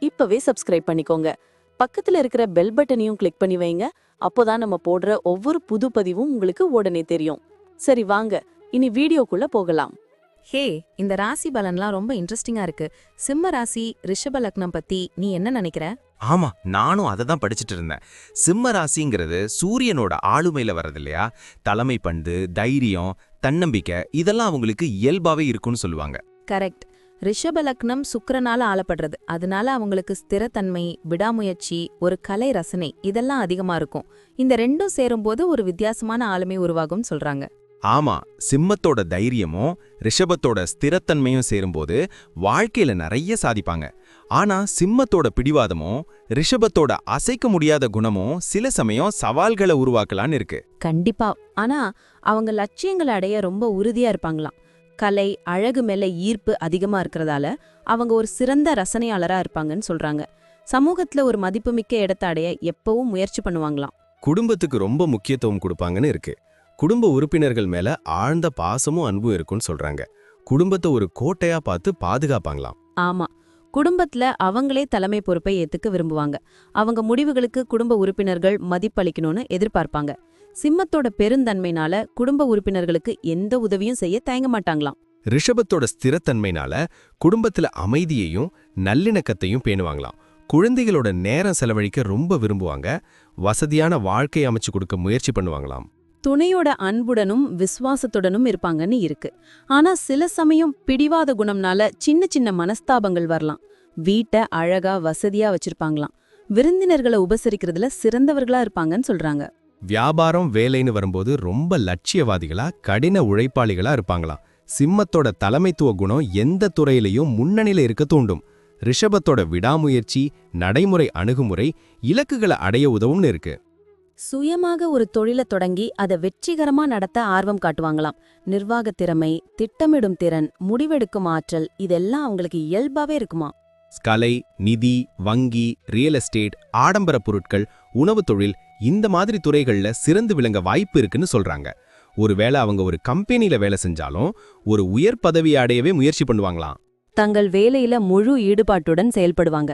இப்பவே சப்ஸ்கிரைப் பண்ணிக்கோங்க. பக்கத்துல இருக்கிற பெல் பட்டனையும் கிளிக் பண்ணி வைங்க. அப்போதான் நம்ம போடுற ஒவ்வொரு புது பதிவும் உங்களுக்கு உடனே தெரியும். சரி வாங்க. இனி வீடியோக்குள்ள போகலாம். ஹே இந்த ராசி பலன்லாம் ரொம்ப இன்ட்ரெஸ்டிங்கா இருக்கு. சிம்ம ராசி ரிஷப லக்னம் பத்தி நீ என்ன நினைக்கிற? ஆமா நானும் அதை தான் படிச்சுட்டு இருந்தேன். சிம்ம ராசிங்கிறது சூரியனோட ஆளுமையில வர்றது இல்லையா தலைமை பண்பு தைரியம் தன்னம்பிக்கை இதெல்லாம் அவங்களுக்கு இயல்பாவே இருக்கும்னு சொல்லுவாங்க. கரெக்ட் ரிஷப லக்னம் சுக்கிரனால ஆளப்படுறது. அதனால அவங்களுக்கு ஸ்திரத்தன்மை விடாமுயற்சி ஒரு கலை ரசனை இதெல்லாம் அதிகமா இருக்கும். இந்த ரெண்டும் சேரும்போது ஒரு வித்தியாசமான ஆளுமை உருவாகும் சொல்றாங்க. ஆமா சிம்மத்தோட தைரியமும் ரிஷபத்தோட ஸ்திரத்தன்மையும் சேரும்போது வாழ்க்கையில நிறைய சாதிப்பாங்க. ஆனா சிம்மத்தோட பிடிவாதமும் ரிஷபத்தோட அசைக்க முடியாத குணமும் சில சமயம் சவால்களை உருவாக்கலான்னு இருக்கு. கண்டிப்பா. ஆனா அவங்க லட்சியங்களை அடைய ரொம்ப உறுதியா இருப்பாங்களாம். கலை அழகு மேல ஈர்ப்பு அதிகமா இருக்கிறதால அவங்க ஒரு சிறந்த ரசனையாளரா இருப்பாங்கன்னு சொல்றாங்க. சமூகத்துல ஒரு மதிப்புமிக்க இடத்த அடைய எப்பவும் முயற்சி பண்ணுவாங்களாம். குடும்பத்துக்கு ரொம்ப முக்கியத்துவம் கொடுப்பாங்கன்னு இருக்கு. குடும்ப உறுப்பினர்கள் மேல ஆழ்ந்த பாசமும் அன்பும் இருக்கும்னு சொல்றாங்க. குடும்பத்தை ஒரு கோட்டையா பார்த்து பாதுகாப்பாங்களாம். ஆமா. குடும்பத்துல அவங்களே தலைமை பொறுப்பை ஏத்துக்க விரும்புவாங்க. அவங்க முடிவுகளுக்கு குடும்ப உறுப்பினர்கள் மதிப்பளிக்கணும்னு எதிர்பார்ப்பாங்க. சிம்மத்தோட பெருந்தன்மைனால குடும்ப உறுப்பினர்களுக்கு எந்த உதவியும் செய்ய தயங்க மாட்டாங்களாம். ரிஷபத்தோட ஸ்திரத்தன்மைனால குடும்பத்துல அமைதியையும் நல்லிணக்கத்தையும் பேணுவாங்களாம். குழந்தைகளோட நேரம் செலவழிக்க ரொம்ப விரும்புவாங்க. வசதியான வாழ்க்கை அமைச்சு கொடுக்க முயற்சி பண்ணுவாங்களாம். துணையோட அன்புடனும் விசுவாசத்துடனும் இருப்பாங்கன்னு இருக்கு. ஆனா சில சமயம் பிடிவாத குணம்னால சின்ன சின்ன மனஸ்தாபங்கள் வரலாம். வீட்டை அழகா வசதியா வச்சிருப்பாங்களாம். விருந்தினர்களை உபசரிக்கிறதுல சிறந்தவர்களா இருப்பாங்கன்னு சொல்றாங்க. வியாபாரம் வேலைன்னு வரும்போது ரொம்ப லட்சியவாதிகளா கடின உழைப்பாளிகளா இருப்பாங்களாம் சிம்மத்தோட தலைமைத்துவ குணம் எந்த துறையிலையும் முன்னணியில இருக்க தூண்டும். ரிஷபத்தோட விடாமுயற்சி நடைமுறை அணுகுமுறை இலக்குகளை அடைய உதவும்னு இருக்கு. சுயமாக ஒரு தொழிலை தொடங்கி அதை வெற்றிகரமா நடத்த ஆர்வம் காட்டுவாங்களாம். நிர்வாகத் திறமை திட்டமிடும் திறன் முடிவெடுக்கும் ஆற்றல் இதெல்லாம் அவங்களுக்கு இயல்பாவே இருக்குமா? கலை நிதி வங்கி ரியல் எஸ்டேட் ஆடம்பர பொருட்கள் உணவுத் தொழில் இந்த மாதிரி துறைகள்ல சிறந்து விளங்க வாய்ப்பு இருக்குன்னு சொல்றாங்க. ஒருவேளை அவங்க ஒரு கம்பெனில வேலை செஞ்சாலும் ஒரு உயர் பதவி அடையவே முயற்சி பண்ணுவாங்களாம். தங்கள் வேலையில முழு ஈடுபாட்டுடன் செயல்படுவாங்க.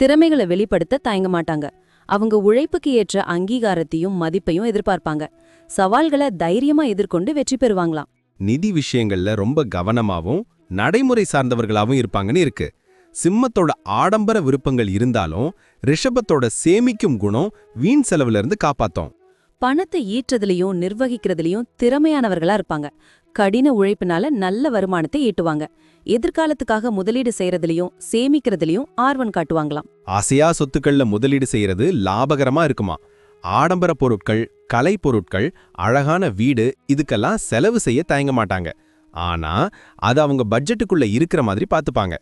திறமைகளை வெளிப்படுத்த தயங்க மாட்டாங்க. அவங்க உழைப்புக்கு ஏற்ற அங்கீகாரத்தையும் மதிப்பையும் எதிர்பார்ப்பாங்க. சவால்களை தைரியமா எதிர்கொண்டு வெற்றி பெறுவாங்களாம். நிதி விஷயங்கள்ல ரொம்ப கவனமாவும் நடைமுறை சார்ந்தவர்களாவும் இருப்பாங்கன்னு இருக்கு. சிம்மத்தோட ஆடம்பர விருப்பங்கள் இருந்தாலும் ரிஷபத்தோட சேமிக்கும் குணம் வீண் செலவுல இருந்து காப்பாத்தோம். பணத்தை ஈற்றதுலயும் நிர்வகிக்கிறதுலயும் திறமையானவர்களா இருப்பாங்க. கடின உழைப்பினால நல்ல வருமானத்தை ஈட்டுவாங்க. எதிர்காலத்துக்காக முதலீடு செய்யறதுலயும் சேமிக்கிறதுலயும் ஆர்வம் காட்டுவாங்களாம். ஆசையா சொத்துக்கள்ல முதலீடு செய்யறது லாபகரமா இருக்குமா? ஆடம்பர பொருட்கள் கலை பொருட்கள் அழகான வீடு இதுக்கெல்லாம் செலவு செய்ய தயங்க மாட்டாங்க. ஆனா அது அவங்க பட்ஜெட்டுக்குள்ள இருக்கிற மாதிரி பார்த்துப்பாங்க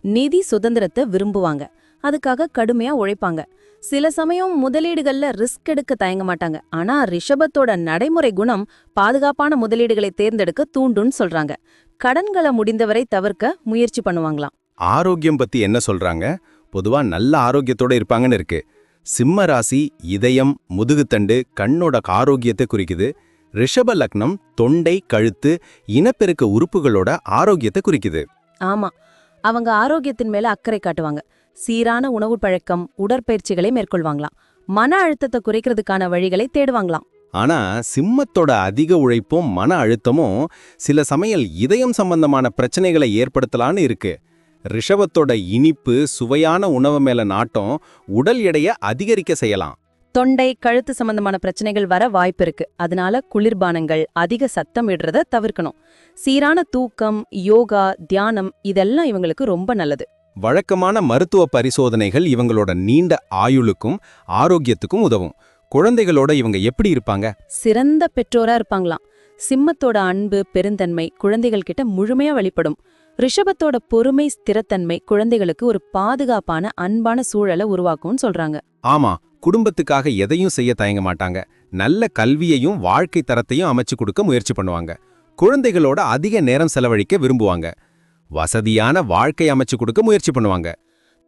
நிதி சுதந்திரத்தை விரும்புவாங்க. அதுக்காக கடுமையா உழைப்பாங்க. சில சமயம் முதலீடுகள்ல ரிஸ்க் எடுக்க தயங்க மாட்டாங்க. ஆனா ரிஷபத்தோட நடைமுறை குணம் பாதுகாப்பான முதலீடுகளை தேர்ந்தெடுக்க தூண்டுன்னு சொல்றாங்க. கடன்களை முடிந்தவரை தவிர்க்க முயற்சி பண்ணுவாங்களாம். ஆரோக்கியம் பத்தி என்ன சொல்றாங்க? பொதுவா நல்ல ஆரோக்கியத்தோட இருப்பாங்கன்னு இருக்கு. சிம்ம ராசி இதயம் முதுகுத்தண்டு கண்ணோட ஆரோக்கியத்தை குறிக்குது. ரிஷப லக்னம் தொண்டை கழுத்து இனப்பெருக்க உறுப்புகளோட ஆரோக்கியத்தை குறிக்குது. ஆமா. அவங்க ஆரோக்கியத்தின் மேல அக்கறை காட்டுவாங்க. சீரான உணவு பழக்கம் உடற்பயிற்சிகளை மேற்கொள்வாங்களாம். மன அழுத்தத்தை குறைக்கிறதுக்கான வழிகளை தேடுவாங்களாம். ஆனா சிம்மத்தோட அதிக உழைப்பும் மன அழுத்தமும் சில சமையல் இதயம் சம்பந்தமான பிரச்சனைகளை ஏற்படுத்தலான்னு இருக்கு. ரிஷபத்தோட இனிப்பு சுவையான உணவு மேல நாட்டம் உடல் எடையை அதிகரிக்க செய்யலாம். தொண்டை கழுத்து சம்பந்தமான பிரச்சனைகள் வர வாய்ப்பு இருக்கு. அதனால குளிர்பானங்கள் அதிக சத்தம் இடுறத தவிர்க்கணும். சீரான தூக்கம் யோகா தியானம் இதெல்லாம் இவங்களுக்கு ரொம்ப நல்லது. வழக்கமான மருத்துவ பரிசோதனைகள் இவங்களோட நீண்ட ஆயுளுக்கும் ஆரோக்கியத்துக்கும் உதவும். குழந்தைகளோட இவங்க எப்படி இருப்பாங்க? சிறந்த பெற்றோரா இருப்பாங்களாம். சிம்மத்தோட அன்பு பெருந்தன்மை குழந்தைகள் கிட்ட முழுமையா வெளிப்படும். ரிஷபத்தோட பொறுமை ஸ்திரத்தன்மை குழந்தைகளுக்கு ஒரு பாதுகாப்பான அன்பான சூழலை உருவாக்கும்னு சொல்றாங்க. ஆமா குடும்பத்துக்காக எதையும் செய்ய தயங்க மாட்டாங்க. நல்ல கல்வியையும் வாழ்க்கை தரத்தையும் அமைச்சு கொடுக்க முயற்சி பண்ணுவாங்க. குழந்தைகளோட அதிக நேரம் செலவழிக்க விரும்புவாங்க. வசதியான வாழ்க்கை அமைச்சு கொடுக்க முயற்சி பண்ணுவாங்க.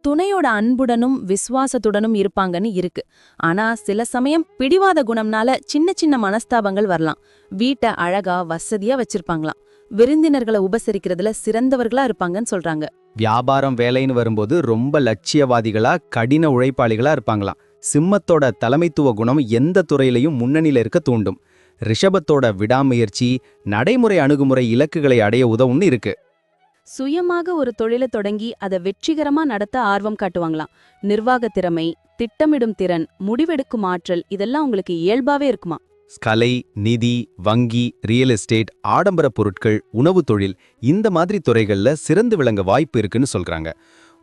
துணையோட அன்புடனும் விசுவாசத்துடனும் இருப்பாங்கன்னு இருக்கு. ஆனா சில சமயம் பிடிவாத குணம்னால சின்ன சின்ன மனஸ்தாபங்கள் வரலாம். வீட்டை அழகா வசதியா வச்சிருப்பாங்களாம். விருந்தினர்களை உபசரிக்கிறதுல சிறந்தவர்களா இருப்பாங்கன்னு சொல்றாங்க. வியாபாரம் வேலைன்னு வரும்போது ரொம்ப லட்சியவாதிகளா கடின உழைப்பாளிகளா இருப்பாங்களாம். சிம்மத்தோட தலைமைத்துவ குணம் எந்த துறையிலையும் முன்னணியில் இருக்க தூண்டும். ரிஷபத்தோட விடாமுயற்சி நடைமுறை அணுகுமுறை இலக்குகளை அடைய உதவும்னு இருக்கு. சுயமாக ஒரு தொழிலை தொடங்கி அதை வெற்றிகரமா நடத்த ஆர்வம் காட்டுவாங்களாம். நிர்வாக திறமை திட்டமிடும் திறன் முடிவெடுக்கும் ஆற்றல் இதெல்லாம் உங்களுக்கு இயல்பாவே இருக்குமா கலை நிதி வங்கி ரியல் எஸ்டேட் ஆடம்பர பொருட்கள் உணவு தொழில் இந்த மாதிரி துறைகள்ல சிறந்து விளங்க வாய்ப்பு இருக்குன்னு சொல்றாங்க.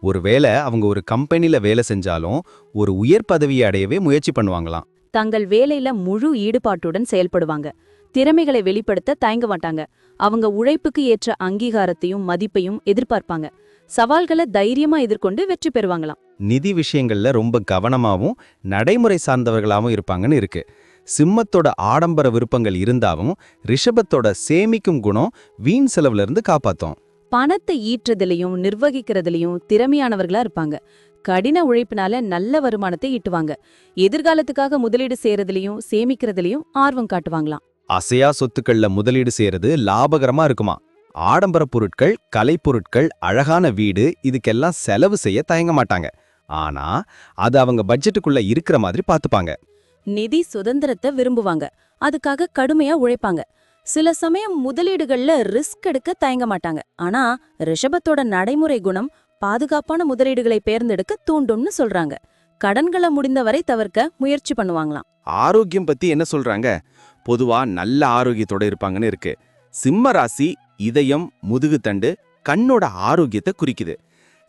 ஒருவேளை அவங்க ஒரு கம்பெனில வேலை செஞ்சாலும் ஒரு உயர் பதவியை அடையவே முயற்சி பண்ணுவாங்களாம். தங்கள் வேலையில முழு ஈடுபாட்டுடன் செயல்படுவாங்க. திறமைகளை வெளிப்படுத்த தயங்க மாட்டாங்க. அவங்க உழைப்புக்கு ஏற்ற அங்கீகாரத்தையும் மதிப்பையும் எதிர்பார்ப்பாங்க. சவால்களை தைரியமா எதிர்கொண்டு வெற்றி பெறுவாங்களாம். நிதி விஷயங்கள்ல ரொம்ப கவனமாவும் நடைமுறை சார்ந்தவர்களாவும் இருப்பாங்கன்னு இருக்கு. சிம்மத்தோட ஆடம்பர விருப்பங்கள் இருந்தாவும் ரிஷபத்தோட சேமிக்கும் குணம் வீண் செலவுல இருந்து காப்பாத்தும். பணத்தை ஈற்றுறதுலயும் நிர்வகிக்கிறதுலயும் திறமையானவர்களா இருப்பாங்க. கடின உழைப்பினால நல்ல வருமானத்தை ஈட்டுவாங்க. எதிர்காலத்துக்காக முதலீடு செய்யறதுலயும் சேமிக்கிறதுலயும் ஆர்வம் காட்டுவாங்களாம். அசையா சொத்துக்கள்ல முதலீடு செய்யறது லாபகரமா இருக்குமா? ஆடம்பர பொருட்கள் கலைப்பொருட்கள் அழகான வீடு இதுக்கெல்லாம் செலவு செய்ய தயங்க மாட்டாங்க. ஆனா அது அவங்க பட்ஜெட்டுக்குள்ள இருக்கிற மாதிரி பார்த்துப்பாங்க நிதி சுதந்திரத்தை விரும்புவாங்க. அதுக்காக கடுமையா உழைப்பாங்க. சில சமயம் முதலீடுகள்ல ரிஸ்க் எடுக்க தயங்க மாட்டாங்க. ஆனா ரிஷபத்தோட நடைமுறை குணம் பாதுகாப்பான முதலீடுகளை தேர்ந்தெடுக்க தூண்டும்னு சொல்றாங்க. கடன்களை முடிந்தவரை தவிர்க்க முயற்சி பண்ணுவாங்களாம். ஆரோக்கியம் பத்தி என்ன சொல்றாங்க? பொதுவா நல்ல ஆரோக்கியத்தோட இருப்பாங்கன்னு இருக்கு. சிம்ம ராசி இதயம் முதுகுத்தண்டு கண்ணோட ஆரோக்கியத்தை குறிக்குது.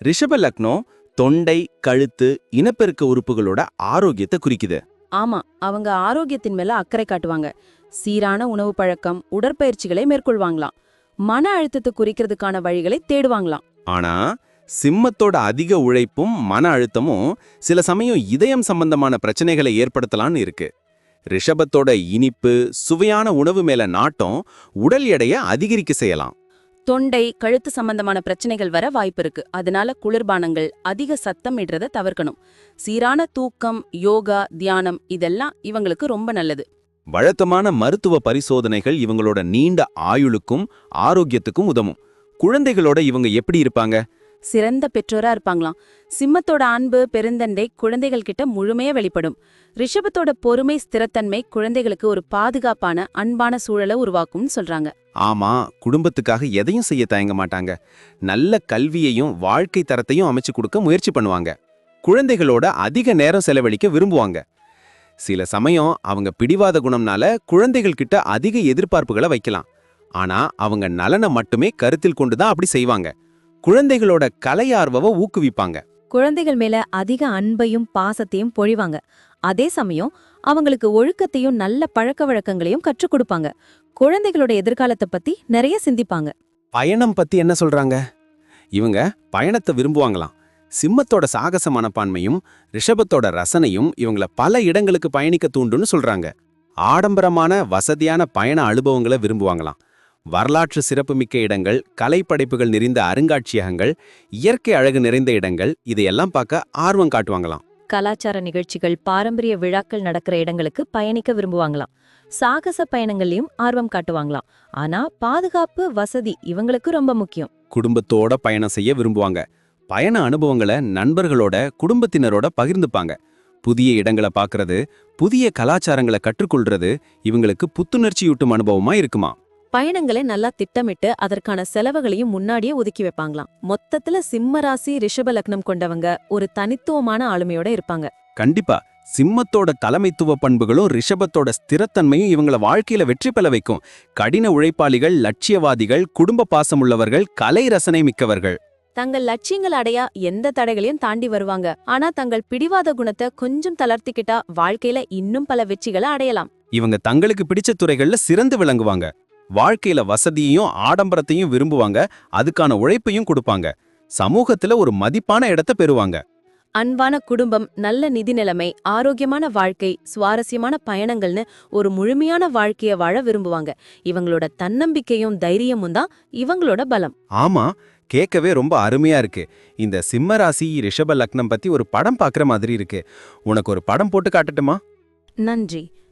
ரிஷப லக்னம் தொண்டை கழுத்து இனப்பெருக்க உறுப்புகளோட ஆரோக்கியத்தை குறிக்குது. ஆமா அவங்க ஆரோக்கியத்தின் மேல அக்கறை காட்டுவாங்க. சீரான உணவு பழக்கம் உடற்பயிற்சிகளை மேற்கொள்வாங்களாம். மன அழுத்தத்தை குறிக்கிறதுக்கான வழிகளை தேடுவாங்களாம். ஆனா சிம்மத்தோட அதிக உழைப்பும் மன அழுத்தமும் சில சமயம் இதயம் சம்பந்தமான பிரச்சனைகளை ஏற்படுத்தலான்னு இருக்கு. ரிஷபத்தோட இனிப்பு சுவையான உணவு மேல நாட்டம் உடல் எடையை அதிகரிக்க செய்யலாம். தொண்டை கழுத்து சம்பந்தமான பிரச்சனைகள் வர வாய்ப்பு இருக்கு. அதனால குளிர்பானங்கள் அதிக சத்தம் இடுறத தவிர்க்கணும். சீரான தூக்கம் யோகா தியானம் இதெல்லாம் இவங்களுக்கு ரொம்ப நல்லது. வழக்கமான மருத்துவ பரிசோதனைகள் இவங்களோட நீண்ட ஆயுளுக்கும் ஆரோக்கியத்துக்கும் உதவும். குழந்தைகளோட இவங்க எப்படி இருப்பாங்க? சிறந்த பெற்றோரா இருப்பாங்களாம். சிம்மத்தோட அன்பு பெருந்தண்டை குழந்தைகள் கிட்ட முழுமையா வெளிப்படும். ரிஷபத்தோட பொறுமை ஸ்திரத்தன்மை குழந்தைகளுக்கு ஒரு பாதுகாப்பான அன்பான சூழலை உருவாக்கும்னு சொல்றாங்க. ஆமா குடும்பத்துக்காக எதையும் செய்ய தயங்க மாட்டாங்க. நல்ல கல்வியையும் வாழ்க்கை தரத்தையும் அமைச்சு கொடுக்க முயற்சி பண்ணுவாங்க. குழந்தைகளோட அதிக நேரம் செலவழிக்க விரும்புவாங்க. சில சமயம் அவங்க பிடிவாத குணம்னால குழந்தைகள் கிட்ட அதிக எதிர்பார்ப்புகளை வைக்கலாம். ஆனா அவங்க நலனை மட்டுமே கருத்தில் கொண்டுதான் அப்படி செய்வாங்க. குழந்தைகளோட கலையார்வவை ஊக்குவிப்பாங்க. குழந்தைகள் மேல அதிக அன்பையும் பாசத்தையும் பொழிவாங்க. அதே சமயம் அவங்களுக்கு ஒழுக்கத்தையும் நல்ல பழக்க வழக்கங்களையும் கற்றுக் கொடுப்பாங்க. குழந்தைகளோட எதிர்காலத்தை பத்தி நிறைய சிந்திப்பாங்க. பயணம் பத்தி என்ன சொல்றாங்க? இவங்க பயணத்தை விரும்புவாங்களாம். சிம்மத்தோட சாகச மனப்பான்மையும் ரிஷபத்தோட ரசனையும் இவங்கள பல இடங்களுக்கு பயணிக்க தூண்டுன்னு சொல்றாங்க. ஆடம்பரமான வசதியான பயண அனுபவங்களை விரும்புவாங்களாம். வரலாற்று சிறப்புமிக்க இடங்கள் கலைப்படைப்புகள் நிறைந்த அருங்காட்சியகங்கள் இயற்கை அழகு நிறைந்த இடங்கள் இதையெல்லாம் பார்க்க ஆர்வம் காட்டுவாங்களாம். கலாச்சார நிகழ்ச்சிகள் பாரம்பரிய விழாக்கள் நடக்கிற இடங்களுக்கு பயணிக்க விரும்புவாங்களாம். சாகச பயணங்கள்லயும் ஆர்வம் காட்டுவாங்களாம். ஆனா பாதுகாப்பு வசதி இவங்களுக்கு ரொம்ப முக்கியம். குடும்பத்தோட பயணம் செய்ய விரும்புவாங்க. பயண அனுபவங்களை நண்பர்களோட குடும்பத்தினரோட பகிர்ந்துப்பாங்க. புதிய இடங்களை பார்க்கறது புதிய கலாச்சாரங்களை கற்றுக்கொள்றது இவங்களுக்கு புத்துணர்ச்சியூட்டும் அனுபவமா இருக்குமா? பயணங்களை நல்லா திட்டமிட்டு அதற்கான செலவுகளையும் முன்னாடியே ஒதுக்கி வைப்பாங்களாம். மொத்தத்துல சிம்ம ராசி ரிஷப லக்னம் கொண்டவங்க ஒரு தனித்துவமான ஆளுமையோட இருப்பாங்க. கண்டிப்பா சிம்மத்தோட தலைமைத்துவ பண்புகளும் ரிஷபத்தோட ஸ்திரத்தன்மையும் இவங்கள வாழ்க்கையில வெற்றி பெற வைக்கும். கடின உழைப்பாளிகள் லட்சியவாதிகள் குடும்ப பாசமுள்ளவர்கள் கலை ரசனை மிக்கவர்கள். தங்கள் லட்சியங்கள் அடைய எந்த தடைகளையும் தாண்டி வருவாங்க. ஆனா தங்கள் பிடிவாத குணத்தை கொஞ்சம் தளர்த்திக்கிட்டா வாழ்க்கையில இன்னும் பல வெற்றிகளை அடையலாம். இவங்க தங்களுக்கு பிடிச்ச துறைகள்ல சிறந்து விளங்குவாங்க. வாழ்க்கையில வசதியையும் ஆடம்பரத்தையும் விரும்புவாங்க. அதுக்கான உழைப்பையும் கொடுப்பாங்க. சமூகத்துல ஒரு மதிப்பான இடத்தை பெறுவாங்க. அன்பான குடும்பம் நல்ல நிதி நிலைமை ஆரோக்கியமான வாழ்க்கை சுவாரஸ்யமான பயணங்கள்னு ஒரு முழுமையான வாழ்க்கைய வாழ விரும்புவாங்க. இவங்களோட தன்னம்பிக்கையும் தைரியமும் தான் இவங்களோட பலம். ஆமா கேட்கவே ரொம்ப அருமையா இருக்கு. இந்த சிம்ம ராசி ரிஷப லக்னம் பத்தி ஒரு படம் பார்க்குற மாதிரி இருக்கு. உனக்கு ஒரு படம் போட்டு காட்டட்டுமா? நன்றி.